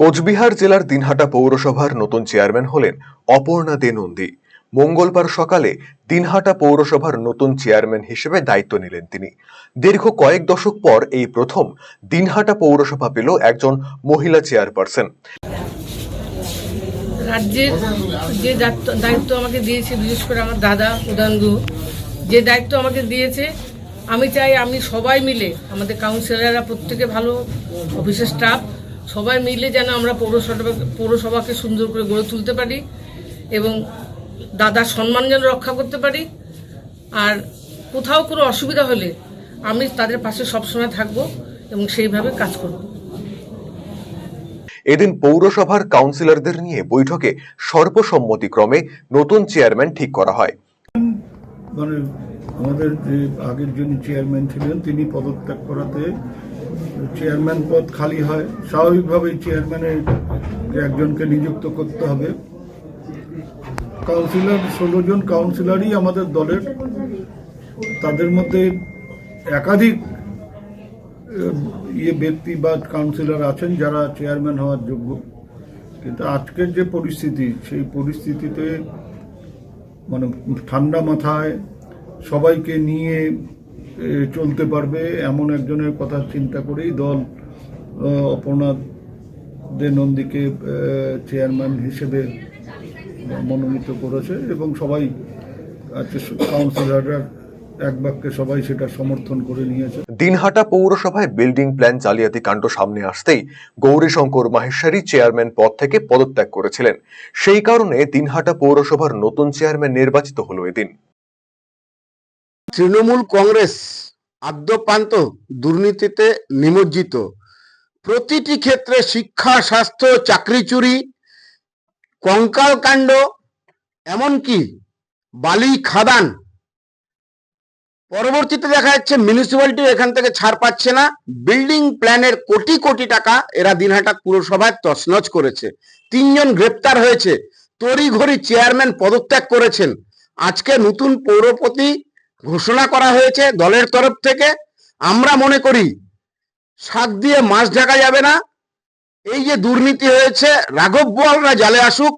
কোচবিহার জেলার দিনহাটা পৌরসভার নতুন চেয়ারম্যান হলেন অপর্ণা দে নন্দী মঙ্গলবার সকালে দিনহাটা পৌরসভার নতুন চেয়ারম্যান হিসেবে দায়িত্ব নিলেন তিনি। দীর্ঘ কয়েক দশক পর এই প্রথম দিনহাটা পৌরসভা পেল একজন মহিলা চেয়ারপারসন। রাজ্যের যে দায়িত্ব আমাকে দিয়েছে, বিশেষ করে আমার দাদা উদয়ন যে দায়িত্ব আমাকে দিয়েছে, আমি চাই আমি সবাই মিলে, আমাদের কাউন্সিলররা প্রত্যেকে ভালো অফিসের স্টাফ সবাই মিলে যেন আমরা পৌরসভা পৌরসভাকে সুন্দর করে গড়ে তুলতে পারি এবং দাদার সম্মান যেন রক্ষা করতে পারি। আর কোথাও কোনো অসুবিধা হলে আমি তাদের পাশে সবসময় থাকব এবং সেইভাবে কাজ করব। এদিন পৌরসভার কাউন্সিলরদের নিয়ে বৈঠকে সর্বসম্মতিক্রমে নতুন চেয়ারম্যান ঠিক করা হয়। মানে আমাদের যে আগের যিনি চেয়ারম্যান ছিলেন তিনি পদত্যাগ করাতে চেয়ারম্যান পদ খালি হয়, স্বাভাবিকভাবেই চেয়ারম্যানের একজনকে নিযুক্ত করতে হবে। কাউন্সিলর ষোলো জন কাউন্সিলরই আমাদের দলের। তাদের মধ্যে একাধিক ইয়ে ব্যক্তি বা কাউন্সিলর আছেন যারা চেয়ারম্যান হওয়ার যোগ্য। কিন্তু আজকের যে পরিস্থিতি, সেই পরিস্থিতিতে মানে ঠান্ডা মাথায় সবাইকে নিয়ে চলতে পারবে এমন একজনের কথা চিন্তা করেই দল অপর্ণা দে নন্দীকে চেয়ারম্যান হিসেবে মনোনীত করেছে এবং সবাই আজকে কাউন্সিলররা এক বাক্যে সবাই সেটা সমর্থন করে নিয়েছে। দিনহাটা পৌরসভায় বিল্ডিং প্ল্যান জালিয়াতি কাণ্ড সামনে আসতেই গৌরীশঙ্কর মাহেশ্বরী চেয়ারম্যান পদ থেকে পদত্যাগ করেছিলেন। সেই কারণে দিনহাটা পৌরসভার নতুন চেয়ারম্যান নির্বাচিত হলো এদিন। তৃণমূল কংগ্রেস আদ্যপান্ত দুর্নীতিতে নিমজ্জিত। প্রতিটি ক্ষেত্রে শিক্ষা, স্বাস্থ্য, চাকরি চুরি, কঙ্কাল কাণ্ড, এমনকি বালি খাদান পরবর্তীতে দেখা যাচ্ছে মিউনিসিপ্যালিটি এখান থেকে ছাড় পাচ্ছে না। বিল্ডিং প্ল্যানের কোটি কোটি টাকা এরা দিনহাটা পুরসভায় তছনছ করেছে। তিনজন গ্রেপ্তার হয়েছে। তড়িঘড়ি চেয়ারম্যান পদত্যাগ করেছেন। আজকে নতুন পৌরপতি ঘোষণা করা হয়েছে দলের তরফ থেকে। আমরা মনে করি শাক দিয়ে মাছ ঢাকা যাবে না। এই যে দুর্নীতি হয়েছে, রাঘব বোয়ালরা জালে আসুক